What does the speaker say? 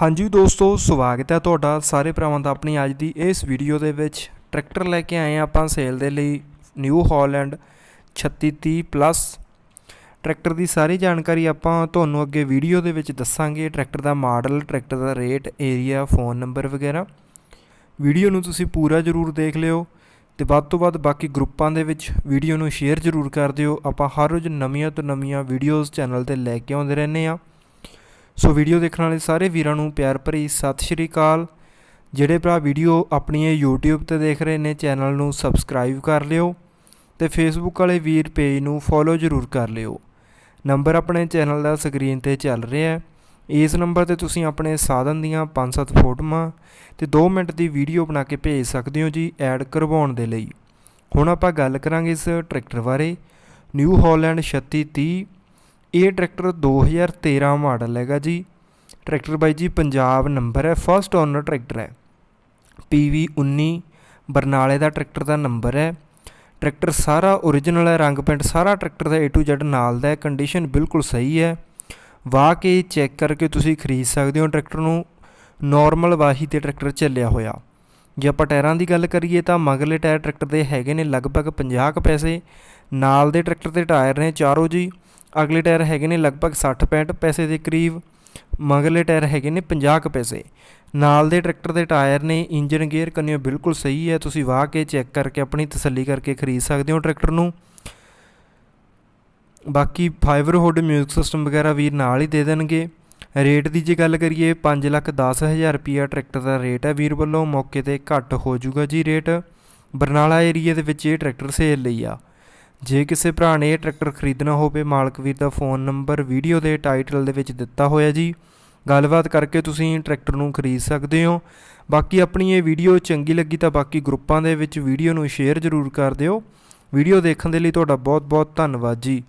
ਹਾਂਜੀ ਦੋਸਤੋ, ਸਵਾਗਤ ਹੈ ਤੁਹਾਡਾ ਸਾਰੇ ਭਰਾਵਾਂ ਦਾ ਆਪਣੀ ਅੱਜ ਦੀ ਇਸ ਵੀਡੀਓ ਦੇ ਵਿੱਚ। ਟਰੈਕਟਰ ਲੈ ਕੇ ਆਏ ਹਾਂ ਆਪਾਂ ਸੇਲ ਦੇ ਲਈ ਨਿਊ ਹਾਲੈਂਡ 3630 ਪਲੱਸ ਟਰੈਕਟਰ ਦੀ ਸਾਰੀ ਜਾਣਕਾਰੀ ਆਪਾਂ ਤੁਹਾਨੂੰ ਅੱਗੇ ਵੀਡੀਓ ਦੇ ਵਿੱਚ ਦੱਸਾਂਗੇ। ਟਰੈਕਟਰ ਦਾ ਮਾਡਲ, ਟਰੈਕਟਰ ਦਾ ਰੇਟ ਏਰੀਆ ਫੋਨ ਨੰਬਰ ਵਗੈਰਾ। ਵੀਡੀਓ ਨੂੰ ਤੁਸੀਂ ਪੂਰਾ ਜ਼ਰੂਰ ਦੇਖ ਲਿਓ ਤੇ ਵੱਧ ਤੋਂ ਵੱਧ ਬਾਕੀ ਗਰੁੱਪਾਂ ਦੇ ਵਿੱਚ ਵੀਡੀਓ ਨੂੰ ਸ਼ੇਅਰ ਜ਼ਰੂਰ ਕਰ ਦਿਓ। ਆਪਾਂ ਹਰ ਰੋਜ਼ ਨਵੀਆਂ ਤੋਂ ਨਵੀਆਂ ਵੀਡੀਓਜ਼ ਚੈਨਲ ਤੇ ਲੈ ਕੇ ਆਉਂਦੇ ਰਹਿੰਦੇ ਆ ਸੋ ਵੀਡੀਓ ਦੇਖਣ ਵਾਲੇ ਸਾਰੇ ਵੀਰਾਂ ਨੂੰ ਪਿਆਰ ਭਰੀ ਸਤਿ ਸ਼੍ਰੀ ਅਕਾਲ। ਜਿਹੜੇ ਭਰਾ ਵੀਡੀਓ ਆਪਣੀ ਇਹ YouTube ਤੇ ਦੇਖ ਰਹੇ ਨੇ ਚੈਨਲ ਨੂੰ ਸਬਸਕ੍ਰਾਈਬ ਕਰ ਲਿਓ ਤੇ Facebook ਵਾਲੇ ਵੀਰ ਪੇਜ ਨੂੰ ਫੋਲੋ ਜ਼ਰੂਰ ਕਰ ਲਿਓ। ਨੰਬਰ ਆਪਣੇ ਚੈਨਲ ਦਾ ਸਕਰੀਨ ਤੇ ਚੱਲ ਰਿਹਾ ਹੈ। ਇਸ ਨੰਬਰ ਤੇ ਤੁਸੀਂ ਆਪਣੇ ਸਾਧਨ ਦੀਆਂ 5-7 ਫੋਟੋਆਂ ਤੇ 2 ਮਿੰਟ ਦੀ ਵੀਡੀਓ ਬਣਾ ਕੇ ਭੇਜ ਸਕਦੇ ਹੋ ਜੀ ਐਡ ਕਰਵਾਉਣ ਦੇ ਲਈ। ਹੁਣ ਆਪਾਂ ਗੱਲ ਕਰਾਂਗੇ ਇਸ ਟਰੈਕਟਰ ਬਾਰੇ। ਨਿਊ ਹਾਲੈਂਡ 3630 ਇਹ ਟਰੈਕਟਰ 2013 ਮਾਡਲ ਹੈਗਾ ਜੀ। ਟਰੈਕਟਰ ਬਾਈ ਜੀ ਪੰਜਾਬ ਨੰਬਰ ਹੈ ਫਸਟ ਓਨਰ ਟਰੈਕਟਰ ਹੈ। PV 19 ਬਰਨਾਲੇ ਦਾ ਟਰੈਕਟਰ ਦਾ ਨੰਬਰ ਹੈ। ਟਰੈਕਟਰ ਸਾਰਾ ਓਰੀਜਨਲ ਹੈ, ਰੰਗ ਪੈਂਟ ਸਾਰਾ ਟਰੈਕਟਰ ਦਾ A to Z ਨਾਲ ਦਾ ਹੈ ਕੰਡੀਸ਼ਨ ਬਿਲਕੁਲ ਸਹੀ ਹੈ। ਵਾਹ ਕੇ ਚੈੱਕ ਕਰਕੇ ਤੁਸੀਂ ਖਰੀਦ ਸਕਦੇ ਹੋ ਟਰੈਕਟਰ ਨੂੰ। ਨਾਰਮਲ ਵਾਹੀ ਤੇ ਟਰੈਕਟਰ ਚੱਲਿਆ ਹੋਇਆ। ਜੇ ਆਪਾਂ ਟਾਇਰਾਂ ਦੀ ਗੱਲ ਕਰੀਏ ਤਾਂ ਮਗਲੇ ਟਾਇਰ ਟਰੈਕਟਰ ਦੇ ਹੈਗੇ ਨੇ ਲਗਭਗ 50 ਕੁ ਪੈਸੇ। ਨਾਲ ਦੇ ਟਰੈਕਟਰ ਦੇ ਟਾਇਰ ਨੇ ਚਾਰੋਂ ਜੀ। ਅਗਲੇ ਟਾਇਰ ਹੈਗੇ ਨੇ ਲਗਭਗ 60 65 ਪੈਸੇ ਦੇ ਕਰੀਬ ਮਗਰਲੇ ਟਾਇਰ ਹੈਗੇ ਨੇ 50 ਕੁ ਪੈਸੇ। ਨਾਲ ਦੇ ਟਰੈਕਟਰ ਦੇ ਟਾਇਰ ਨੇ ਇੰਜਨ ਗੇਅਰ ਕੰਨਿਓ ਬਿਲਕੁਲ ਸਹੀ ਹੈ, ਤੁਸੀਂ ਵਾਹ ਕੇ ਚੈੱਕ ਕਰਕੇ ਆਪਣੀ ਤਸੱਲੀ ਕਰਕੇ ਖਰੀਦ ਸਕਦੇ ਹੋ ਟਰੈਕਟਰ ਨੂੰ। ਬਾਕੀ ਫਾਈਬਰ ਹੁੱਡ ਮਿਊਜ਼ਿਕ ਸਿਸਟਮ ਵਗੈਰਾ ਵੀਰ ਨਾਲ ਹੀ ਦੇ ਦੇਣਗੇ। ਰੇਟ ਦੀ ਜੇ ਗੱਲ ਕਰੀਏ 5 ਲੱਖ 10 ਹਜ਼ਾਰ ਰੁਪਿਆ ਟਰੈਕਟਰ ਦਾ ਰੇਟ ਹੈ ਵੀਰ ਵੱਲੋਂ। ਮੌਕੇ ਤੇ ਘੱਟ ਹੋ ਜਾਊਗਾ ਜੀ ਰੇਟ। ਬਰਨਾਲਾ ਏਰੀਆ ਦੇ ਵਿੱਚ ਇਹ ਟਰੈਕਟਰ ਸੇਲ ਲਈ ਆ। ਜੇ ਕਿਸੇ ਭਰਾ ਨੇ ਇਹ ਟਰੈਕਟਰ ਖਰੀਦਣਾ ਹੋਵੇ, ਮਾਲਕ ਵੀਰ ਦਾ ਫੋਨ ਨੰਬਰ, ਵੀਡੀਓ ਦੇ ਟਾਈਟਲ ਦੇ ਵਿੱਚ ਦਿੱਤਾ ਹੋਇਆ ਜੀ। ਗੱਲਬਾਤ ਕਰਕੇ ਤੁਸੀਂ ਟਰੈਕਟਰ ਨੂੰ ਖਰੀਦ ਸਕਦੇ ਹੋ। ਬਾਕੀ ਆਪਣੀ ਇਹ ਵੀਡੀਓ ਚੰਗੀ ਲੱਗੀ ਤਾਂ ਬਾਕੀ ਗਰੁੱਪਾਂ ਦੇ ਵਿੱਚ ਵੀਡੀਓ ਨੂੰ ਸ਼ੇਅਰ ਜ਼ਰੂਰ ਕਰ ਦਿਓ। ਵੀਡੀਓ ਦੇਖਣ ਦੇ ਲਈ ਤੁਹਾਡਾ ਬਹੁਤ ਬਹੁਤ ਧੰਨਵਾਦ ਜੀ।